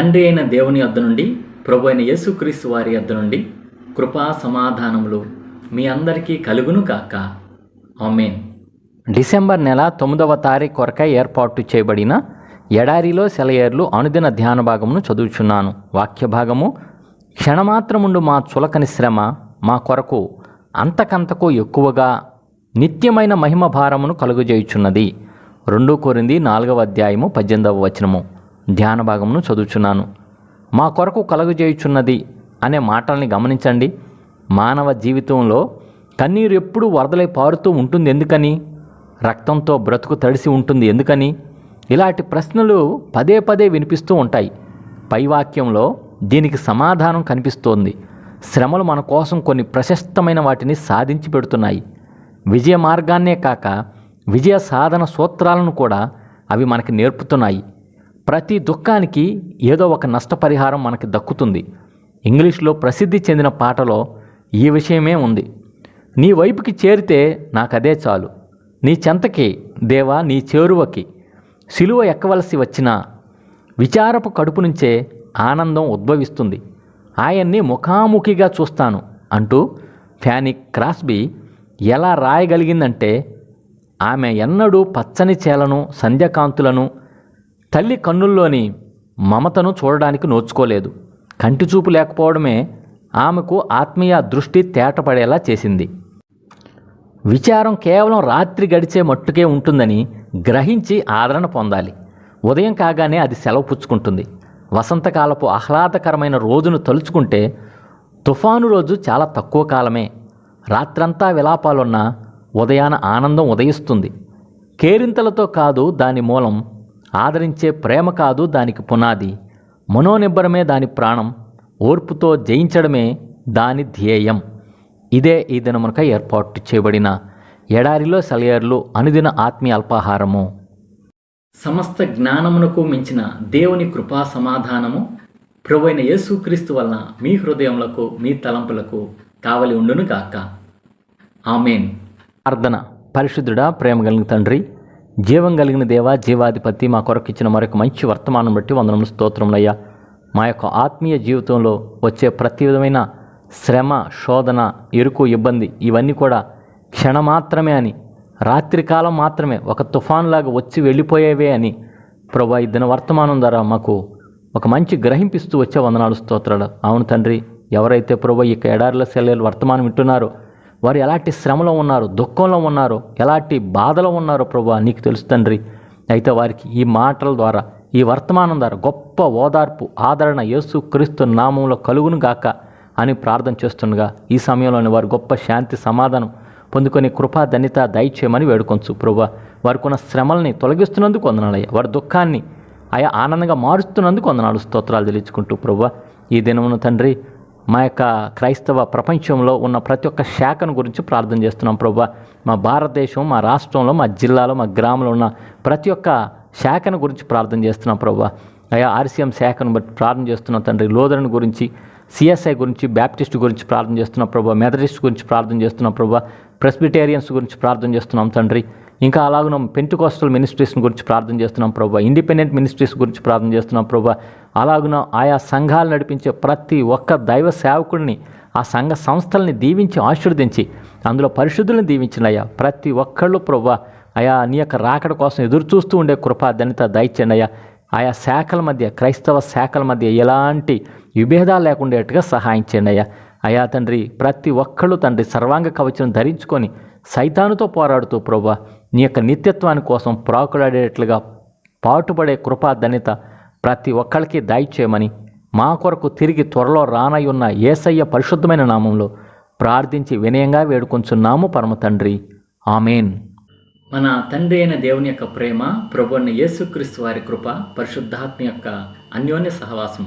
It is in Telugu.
తండ్రి అయిన దేవుని వద్ద నుండి ప్రభు అయిన యేసుక్రీస్తు వారి వద్ద నుండి కృపా సమాధానములు మీ అందరికీ కలుగును కాక ఆమెన్. డిసెంబర్ నెల తొమ్మిదవ తారీఖు కొరకై ఏర్పాటు చేయబడిన ఎడారిలో సెలయేర్లు అనుదిన ధ్యాన భాగమును చదువుచున్నాను. వాక్య భాగము క్షణమాత్రముండు మా చులకని శ్రమ మా కొరకు అంతకంతకు ఎక్కువగా నిత్యమైన మహిమ భారమును కలుగజేయుచున్నది. రెండు కొరింది నాలుగవ అధ్యాయము పద్దెనిమిదవ వచనము. ధ్యాన భాగమును చదువుచున్నాను. మా కొరకు కలుగజేయుచున్నది అనే మాటల్ని గమనించండి. మానవ జీవితంలో కన్నీరు ఎప్పుడూ వరదలై పారుతూ ఉంటుంది ఎందుకని? రక్తంతో బ్రతుకు తడిసి ఉంటుంది ఎందుకని? ఇలాంటి ప్రశ్నలు పదే పదే వినిపిస్తూ ఉంటాయి. పైవాక్యంలో దీనికి సమాధానం కనిపిస్తోంది. శ్రమలు మన కోసం కొన్ని ప్రశస్తమైన వాటిని సాధించి పెడుతున్నాయి. విజయ మార్గాన్నే కాక విజయ సాధన సూత్రాలను కూడా అవి మనకి నేర్పుతున్నాయి. ప్రతి దుఃఖానికి ఏదో ఒక నష్టపరిహారం మనకి దక్కుతుంది. ఇంగ్లీష్లో ప్రసిద్ధి చెందిన పాటలో ఈ విషయమే ఉంది. నీ వైపుకి చేరితే నాకదే చాలు. నీ చెంతకి దేవా నీ చేరువకి సిలువ ఎక్కవలసి వచ్చిన విచారపు కడుపు నుంచే ఆనందం ఉద్భవిస్తుంది. ఆయన్ని ముఖాముఖిగా చూస్తాను అంటూ ఫ్యానిక్ క్రాస్బీ ఎలా రాయగలిగిందంటే ఆమె ఎన్నడూ పచ్చని చేలను సంధ్యకాంతులను తల్లి కన్నుల్లోని మమతను చూడడానికి నోచుకోలేదు. కంటి చూపు లేకపోవడమే ఆమెకు ఆత్మీయ దృష్టి తేటపడేలా చేసింది. విచారం కేవలం రాత్రి గడిచే మట్టుకే ఉంటుందని గ్రహించి ఆదరణ పొందాలి. ఉదయం కాగానే అది సెలవు పుచ్చుకుంటుంది. వసంతకాలపు ఆహ్లాదకరమైన రోజును తలుచుకుంటే తుఫాను రోజు చాలా తక్కువ కాలమే. రాత్రంతా విలాపాలున్న ఉదయాన ఆనందం ఉదయిస్తుంది. కేరింతలతో కాదు దాని మూలం ఆదరించే ప్రేమ కాదు దానికి పునాది. మనోనిబ్బరమే దాని ప్రాణం. ఓర్పుతో జయించడమే దాని ధ్యేయం. ఇదే ఈ దినమునక ఏర్పాటు చేయబడిన ఎడారిలో సెలయర్లు అనుదిన ఆత్మీయ అల్పాహారము. సమస్త జ్ఞానమునకు మించిన దేవుని కృపా సమాధానము ప్రభువైన యేసుక్రీస్తు వలన మీ హృదయములకు మీ తలంపులకు కావలి ఉండును గాక ఆమెన్. ప్రార్థన. పరిశుద్ధుడా ప్రేమ కలిగిన తండ్రి జీవం కలిగిన దేవ జీవాధిపతి మా కొరకు ఇచ్చిన మరొక మంచి వర్తమానం బట్టి వందనములు స్తోత్రములయ్యా మా యొక్క ఆత్మీయ జీవితంలో వచ్చే ప్రతి విధమైన శ్రమ శోధన ఎరుకు ఇబ్బంది ఇవన్నీ కూడా క్షణమాత్రమే అని రాత్రికాలం మాత్రమే ఒక తుఫాన్లాగా వచ్చి వెళ్ళిపోయేవే అని ప్రభా ఈ దిన వర్తమానం ద్వారా మాకు ఒక మంచి గ్రహింపిస్తూ వచ్చే వందనాలు స్తోత్రాలు. అవును తండ్రి ఎవరైతే ప్రభా ఈ ఎడారిలో సెల్లెలు వర్తమానం వింటున్నారో వారు ఎలాంటి శ్రమలో ఉన్నారు దుఃఖంలో ఉన్నారు ఎలాంటి బాధలో ఉన్నారో ప్రభు నీకు తెలుసు తండ్రి. అయితే వారికి ఈ మాటల ద్వారా ఈ వర్తమానం ద్వారా గొప్ప ఓదార్పు ఆదరణ యేసు క్రీస్తు నామంలో కలుగును గాక అని ప్రార్థన చేస్తుండగా ఈ సమయంలోనే వారు గొప్ప శాంతి సమాధానం పొందుకొని కృపా ధన్యత దయచేయమని వేడుకొంచు ప్రభు వారికి ఉన్న శ్రమల్ని తొలగిస్తున్నందుకు వందనాలయ్యా. వారి దుఃఖాన్ని ఆయా ఆనందంగా మారుస్తున్నందుకు వందనాలు స్తోత్రాలు తెలియచుకుంటూ ప్రభు ఈ దినమును తండ్రి మా యొక్క క్రైస్తవ ప్రపంచంలో ఉన్న ప్రతి ఒక్క శాఖను గురించి ప్రార్థన చేస్తున్నాం ప్రభు. మా భారతదేశం మా రాష్ట్రంలో మా జిల్లాలో మా గ్రామంలో ఉన్న ప్రతి ఒక్క శాఖను గురించి ప్రార్థన చేస్తున్నాం ప్రభు. అయా ఆర్సీఎం శాఖను బట్టి ప్రార్థన చేస్తున్నాం తండ్రి. లోదరుని గురించి సిఎస్ఐ గురించి బ్యాప్టిస్ట్ గురించి ప్రార్థన చేస్తున్నాం ప్రభు మెథడిస్ట్ గురించి ప్రార్థన చేస్తున్నాం ప్రభు ప్రెస్బిటేరియన్స్ గురించి ప్రార్థన చేస్తున్నాం తండ్రి. ఇంకా అలాగే పెంటుకోస్టల్ మినిస్ట్రీస్ గురించి ప్రార్థన చేస్తున్నాం ప్రభా ఇండిపెండెంట్ మినిస్ట్రీస్ గురించి ప్రార్థన చేస్తున్నాం ప్రభు. అలాగున ఆయా సంఘాలు నడిపించే ప్రతి ఒక్క దైవ సేవకుడిని ఆ సంఘ సంస్థల్ని దీవించి ఆశీర్వదించి అందులో పరిశుద్ధులను దీవించినయ్యా. ప్రతి ఒక్కళ్ళు ప్రభు అయా నీ యొక్క రాకడ కోసం ఎదురు చూస్తూ ఉండే కృపా ధన్యత దయచండి అయ్యా. ఆయా శాఖల మధ్య క్రైస్తవ శాఖల మధ్య ఎలాంటి విభేదాలు లేకుండేట్టుగా సహాయం చేయండి అయ్యా. అయా తండ్రి ప్రతి ఒక్కళ్ళు తండ్రి సర్వాంగ కవచం ధరించుకొని సైతానుతో పోరాడుతూ ప్రభా నీ యొక్క నిత్యత్వాని కోసం ప్రాకులాడేట్లుగా పాటుపడే కృపా ధన్యత ప్రతి ఒక్కరికి దయచేయమని మా కొరకు తిరిగి త్వరలో రానయ్యున్న ఏసయ్య పరిశుద్ధమైన నామంలో ప్రార్థించి వినయంగా వేడుకొంచున్నాము పరమ తండ్రి. ఆమెన్. మన తండ్రి అయిన దేవుని యొక్క ప్రేమ ప్రభు యేసుక్రీస్తు వారి కృప పరిశుద్ధాత్మ యొక్క అన్యోన్య సహవాసం